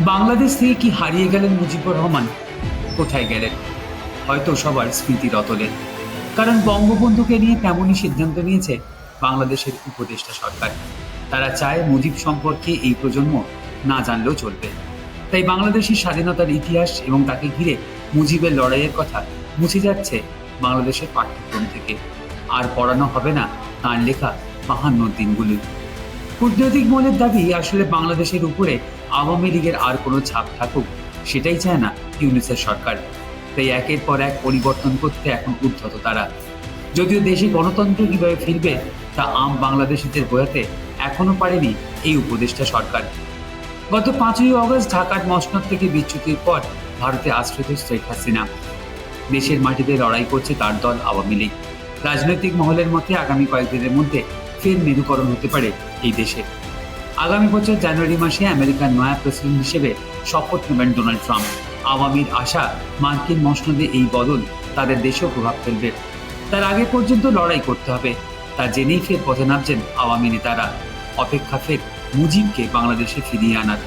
বাংলাদেশ থেকে কি হারিয়ে গেলেন মুজিবুর রহমান? কোথায় গেলেন? হয়তো সবার স্মৃতির অতলে কারণ বঙ্গবন্ধুকে নিয়ে তেমনই সিদ্ধান্ত নিয়েছে বাংলাদেশের উপদেষ্টা সরকার। তারা চায় মুজিব সম্পর্কে এই প্রজন্ম না জানলেও চলবে। তাই বাংলাদেশের স্বাধীনতার ইতিহাস এবং তাকে ঘিরে মুজিবের লড়াইয়ের কথা মুছে যাচ্ছে বাংলাদেশের পাঠ্যক্রম থেকে। আর পড়ানো হবে না তার লেখা বাহান্ন দিনগুলি কূটনৈতিক মহলের দাবি, আসলে বাংলাদেশের উপরে আওয়ামী লীগের আর কোনো ছাপ থাকুক, সেটাই চায় না ইউনিসেফ সরকার। তাই একের পর এক পরিবর্তন করতে এখন উদ্ধত তারা। যদিও দেশে গণতন্ত্র কীভাবে ফিরবে, তা আম বাংলাদেশিদের বোঝাতে এখনও পারেনি এই উপদেষ্টা সরকার। গত পাঁচই অগস্ট ঢাকার মসনদ থেকে বিচ্যুতির পর ভারতে আশ্রিত শেখ হাসিনা। দেশের মাটিতে লড়াই করছে তার দল আওয়ামী লীগ। রাজনৈতিক মহলের মধ্যে আগামী কয়েকদিনের মধ্যে ফের মেরুকরণ হতে পারে এই দেশে। আগামী বছর জানুয়ারি মাসে আমেরিকার নয়া প্রেসিডেন্ট হিসেবে শপথ নেবেন ডোনাল্ড ট্রাম্প। আওয়ামীর আশা মার্কিন মসনদে এই বদল তাদের দেশেও প্রভাব ফেলবে। তার আগে পর্যন্ত লড়াই করতে হবে। তা জেনেই ফের পথে নামছেন আওয়ামী নেতারা। অপেক্ষা ফের মুজিবকে বাংলাদেশে ফিরিয়ে আনার।